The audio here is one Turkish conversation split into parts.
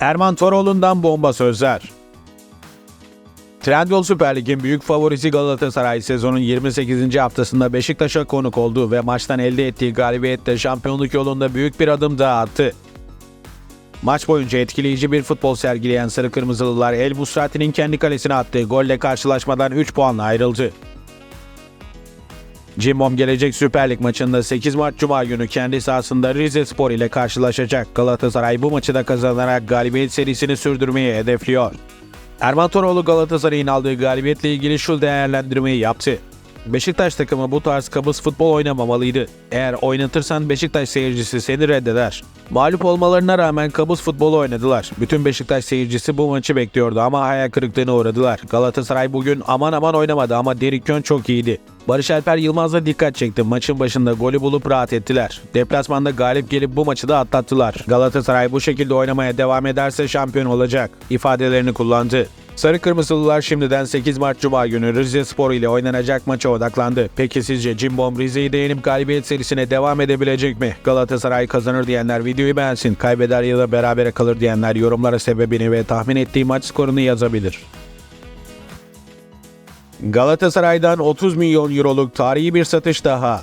Erman Toroğlu'ndan bomba sözler. Trendyol Süper Lig'in büyük favorisi Galatasaray sezonun 28. haftasında Beşiktaş'a konuk oldu ve maçtan elde ettiği galibiyetle şampiyonluk yolunda büyük bir adım daha attı. Maç boyunca etkileyici bir futbol sergileyen Sarı Kırmızılılar El Musrati'nin kendi kalesine attığı golle karşılaşmadan 3 puanla ayrıldı. Cimbom gelecek Süper Lig maçında 8 Mart Cuma günü kendi sahasında Rize Spor ile karşılaşacak. Galatasaray bu maçı da kazanarak galibiyet serisini sürdürmeyi hedefliyor. Erman Toroğlu Galatasaray'ın aldığı galibiyetle ilgili şu değerlendirmeyi yaptı. Beşiktaş takımı bu tarz kabız futbol oynamamalıydı. Eğer oynatırsan Beşiktaş seyircisi seni reddeder. Mağlup olmalarına rağmen kabız futbolu oynadılar. Bütün Beşiktaş seyircisi bu maçı bekliyordu ama hayal kırıklığına uğradılar. Galatasaray bugün aman aman oynamadı ama Derek Kön çok iyiydi. Barış Alper Yılmaz'la dikkat çekti. Maçın başında golü bulup rahat ettiler. Deplasmanda galip gelip bu maçı da atlattılar. Galatasaray bu şekilde oynamaya devam ederse şampiyon olacak. ifadelerini kullandı. Sarı Kırmızılılar şimdiden 8 Mart Cuma günü Rize Spor ile oynanacak maça odaklandı. Peki sizce Cimbom Rize'yi de yenip galibiyet serisine devam edebilecek mi? Galatasaray kazanır diyenler videoyu beğensin. Kaybeder ya da berabere kalır diyenler yorumlara sebebini ve tahmin ettiği maç skorunu yazabilir. Galatasaray'dan 30 milyon euroluk tarihi bir satış daha.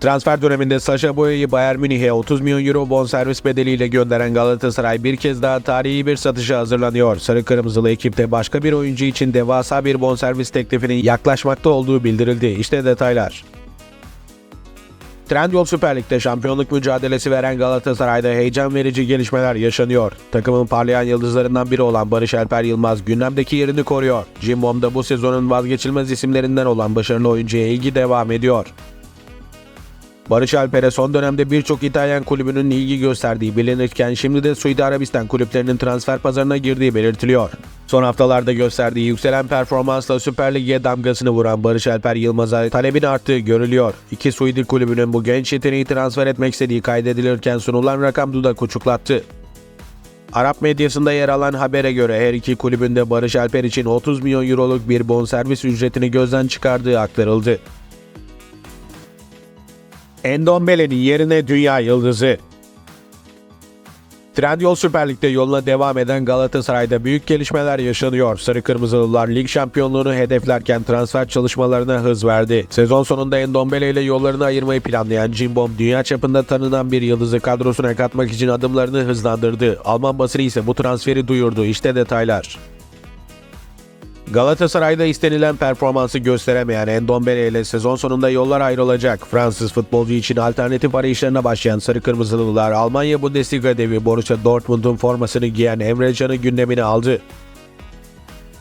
Transfer döneminde Sasha Boya'yı Bayern Münih'e 30 milyon euro bonservis bedeliyle gönderen Galatasaray bir kez daha tarihi bir satışa hazırlanıyor. Sarı Kırmızılı ekipte başka bir oyuncu için devasa bir bonservis teklifinin yaklaşmakta olduğu bildirildi. İşte detaylar. Trendyol Süper Lig'de şampiyonluk mücadelesi veren Galatasaray'da heyecan verici gelişmeler yaşanıyor. Takımın parlayan yıldızlarından biri olan Barış Alper Yılmaz gündemdeki yerini koruyor. Cimbom'da bu sezonun vazgeçilmez isimlerinden olan başarılı oyuncuya ilgi devam ediyor. Barış Alper'e son dönemde birçok İtalyan kulübünün ilgi gösterdiği bilinirken şimdi de Suudi Arabistan kulüplerinin transfer pazarına girdiği belirtiliyor. Son haftalarda gösterdiği yükselen performansla Süper Lig'e damgasını vuran Barış Alper Yılmaz'a talebin arttığı görülüyor. İki Suudi kulübünün bu genç yeteneği transfer etmek istediği kaydedilirken sunulan rakam dudak uçuklattı. Arap medyasında yer alan habere göre her iki kulübünde Barış Alper için 30 milyon euroluk bir bonservis ücretini gözden çıkardığı aktarıldı. Endombele'nin yerine dünya yıldızı. Trendyol Süper Lig'de yoluna devam eden Galatasaray'da büyük gelişmeler yaşanıyor. Sarı Kırmızılılar lig şampiyonluğunu hedeflerken transfer çalışmalarına hız verdi. Sezon sonunda Endombele ile yollarını ayırmayı planlayan Cimbom, dünya çapında tanınan bir yıldızı kadrosuna katmak için adımlarını hızlandırdı. Alman basını ise bu transferi duyurdu. İşte detaylar. Galatasaray'da istenilen performansı gösteremeyen Endombele ile sezon sonunda yollar ayrılacak. Fransız futbolcu için alternatif arayışlarına başlayan Sarı Kırmızılılar Almanya Bundesliga devi Borussia Dortmund'un formasını giyen Emre Can'ı gündemine aldı.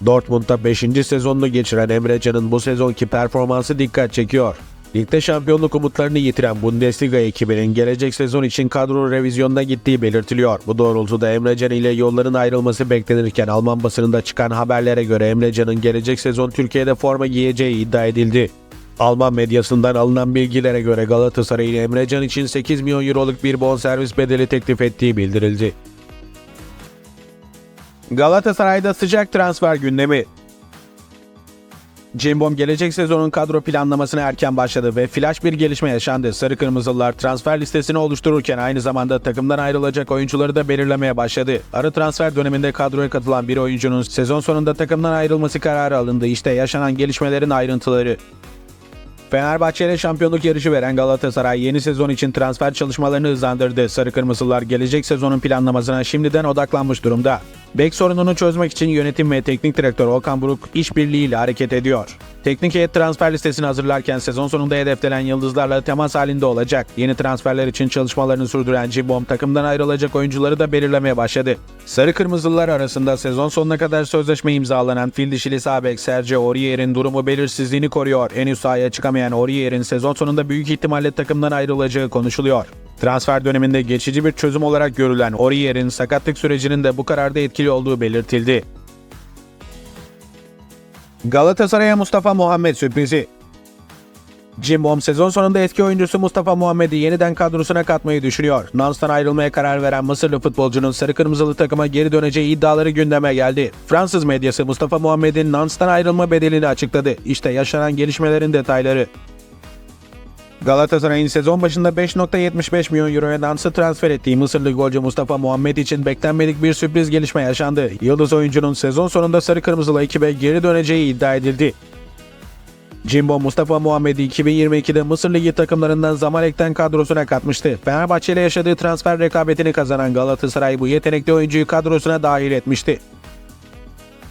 Dortmund'da 5. sezonunu geçiren Emre Can'ın bu sezonki performansı dikkat çekiyor. Ligde şampiyonluk umutlarını yitiren Bundesliga ekibinin gelecek sezon için kadro revizyonuna gittiği belirtiliyor. Bu doğrultuda Emre Can ile yolların ayrılması beklenirken Alman basınında çıkan haberlere göre Emre Can'ın gelecek sezon Türkiye'de forma giyeceği iddia edildi. Alman medyasından alınan bilgilere göre Galatasaray'ın Emre Can için 8 milyon euroluk bir bonservis bedeli teklif ettiği bildirildi. Galatasaray'da sıcak transfer gündemi. Cimbom gelecek sezonun kadro planlamasına erken başladı ve flash bir gelişme yaşandı. Sarı Kırmızılılar transfer listesini oluştururken aynı zamanda takımdan ayrılacak oyuncuları da belirlemeye başladı. Ara transfer döneminde kadroya katılan bir oyuncunun sezon sonunda takımdan ayrılması kararı alındı. İşte yaşanan gelişmelerin ayrıntıları. Fenerbahçe ile şampiyonluk yarışı veren Galatasaray yeni sezon için transfer çalışmalarını hızlandırdı. Sarı Kırmızılar gelecek sezonun planlamasına şimdiden odaklanmış durumda. Bek sorununu çözmek için yönetim ve teknik direktör Okan Buruk işbirliğiyle hareket ediyor. Teknik heyet transfer listesini hazırlarken sezon sonunda hedeflenen yıldızlarla temas halinde olacak. Yeni transferler için çalışmalarını sürdüren Cimbom takımdan ayrılacak oyuncuları da belirlemeye başladı. Sarı Kırmızılılar arasında sezon sonuna kadar sözleşme imzalanan fil dişili sağ bek Sergio Aurier'in durumu belirsizliğini koruyor. Henüz sahaya çıkamayan Aurier'in sezon sonunda büyük ihtimalle takımdan ayrılacağı konuşuluyor. Transfer döneminde geçici bir çözüm olarak görülen Aurier'in sakatlık sürecinin de bu kararda etkili olduğu belirtildi. Galatasaray'a Mustafa Muhammed sürprizi. Cimbom sezon sonunda eski oyuncusu Mustafa Muhammed'i yeniden kadrosuna katmayı düşünüyor. Nans'tan ayrılmaya karar veren Mısırlı futbolcunun sarı kırmızılı takıma geri döneceği iddiaları gündeme geldi. Fransız medyası Mustafa Muhammed'in Nans'tan ayrılma bedelini açıkladı. İşte yaşanan gelişmelerin detayları. Galatasaray'ın sezon başında 5.75 milyon euroya dansı transfer ettiği Mısırlı golcü Mustafa Muhammed için beklenmedik bir sürpriz gelişme yaşandı. Yıldız oyuncunun sezon sonunda sarı kırmızılı ekibe geri döneceği iddia edildi. Jimbo Mustafa Muhammed'i 2022'de Mısır Ligi takımlarından Zamalek'ten kadrosuna katmıştı. Fenerbahçe ile yaşadığı transfer rekabetini kazanan Galatasaray bu yetenekli oyuncuyu kadrosuna dahil etmişti.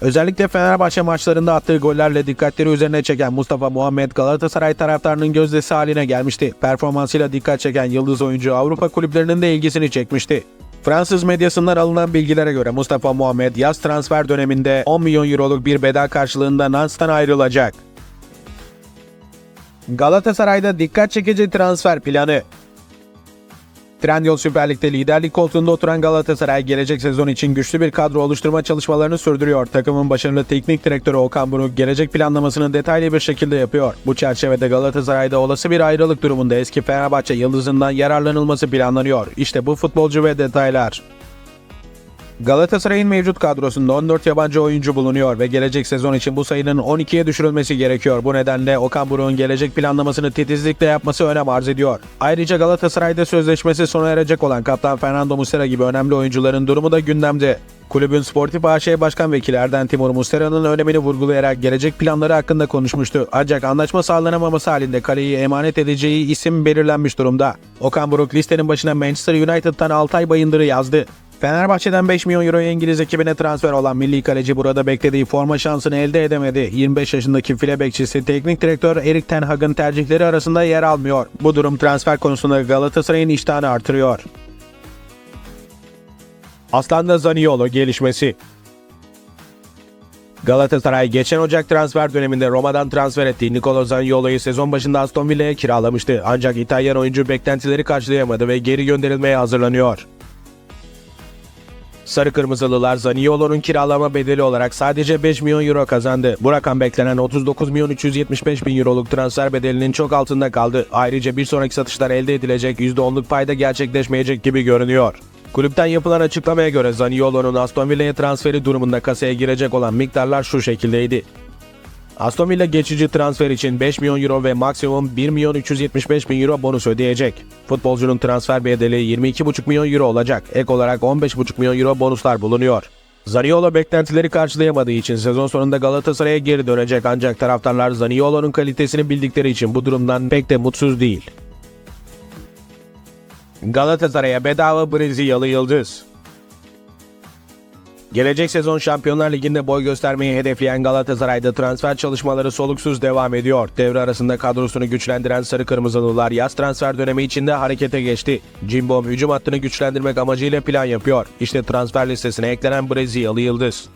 Özellikle Fenerbahçe maçlarında attığı gollerle dikkatleri üzerine çeken Mustafa Muhammed Galatasaray taraftarının gözdesi haline gelmişti. Performansıyla dikkat çeken yıldız oyuncu Avrupa kulüplerinin de ilgisini çekmişti. Fransız medyasından alınan bilgilere göre Mustafa Muhammed yaz transfer döneminde 10 milyon euroluk bir bedel karşılığında Nance'tan ayrılacak. Galatasaray'da dikkat çekici transfer planı. Trendyol Süper Lig'de liderlik koltuğunda oturan Galatasaray gelecek sezon için güçlü bir kadro oluşturma çalışmalarını sürdürüyor. Takımın başarılı teknik direktörü Okan Buruk gelecek planlamasını detaylı bir şekilde yapıyor. Bu çerçevede Galatasaray'da olası bir ayrılık durumunda eski Fenerbahçe yıldızından yararlanılması planlanıyor. İşte bu futbolcu ve detaylar. Galatasaray'ın mevcut kadrosunda 14 yabancı oyuncu bulunuyor ve gelecek sezon için bu sayının 12'ye düşürülmesi gerekiyor. Bu nedenle Okan Buruk'un gelecek planlamasını titizlikle yapması önem arz ediyor. Ayrıca Galatasaray'da sözleşmesi sona erecek olan kaptan Fernando Muslera gibi önemli oyuncuların durumu da gündemde. Kulübün Sportif AŞ Başkan Vekili Erden Timur Muslera'nın önemini vurgulayarak gelecek planları hakkında konuşmuştu. Ancak anlaşma sağlanamaması halinde kaleyi emanet edeceği isim belirlenmiş durumda. Okan Buruk listenin başına Manchester United'tan Altay Bayındır'ı yazdı. Fenerbahçe'den 5 milyon euro İngiliz ekibine transfer olan milli kaleci burada beklediği forma şansını elde edemedi. 25 yaşındaki file bekçisi teknik direktör Erik Ten Hag'ın tercihleri arasında yer almıyor. Bu durum transfer konusunda Galatasaray'ın iştahını artırıyor. Aslan'da Zaniolo gelişmesi Galatasaray geçen Ocak transfer döneminde Roma'dan transfer ettiği Nicolo Zaniolo'yu sezon başında Aston Villa'ya kiralamıştı. Ancak İtalyan oyuncu beklentileri karşılayamadı ve geri gönderilmeye hazırlanıyor. Sarı Kırmızılılar Zaniolo'nun kiralama bedeli olarak sadece 5 milyon euro kazandı. Bu rakam beklenen 39 milyon 375 bin euroluk transfer bedelinin çok altında kaldı. Ayrıca bir sonraki satışlar elde edilecek %10'luk payda gerçekleşmeyecek gibi görünüyor. Kulüpten yapılan açıklamaya göre Zaniolo'nun Aston Villa'ya transferi durumunda kasaya girecek olan miktarlar şu şekildeydi. Aston Villa geçici transfer için 5 milyon euro ve maksimum 1 milyon 375 bin euro bonus ödeyecek. Futbolcunun transfer bedeli 22,5 milyon euro olacak. Ek olarak 15,5 milyon euro bonuslar bulunuyor. Zaniolo beklentileri karşılayamadığı için sezon sonunda Galatasaray'a geri dönecek ancak taraftarlar Zaniolo'nun kalitesini bildikleri için bu durumdan pek de mutsuz değil. Galatasaray'a bedava Brezilyalı yıldız. Gelecek sezon Şampiyonlar Ligi'nde boy göstermeyi hedefleyen Galatasaray'da transfer çalışmaları soluksuz devam ediyor. Devre arasında kadrosunu güçlendiren Sarı Kırmızılılar yaz transfer dönemi içinde harekete geçti. Jimbo hücum hattını güçlendirmek amacıyla plan yapıyor. İşte transfer listesine eklenen Brezilyalı yıldız.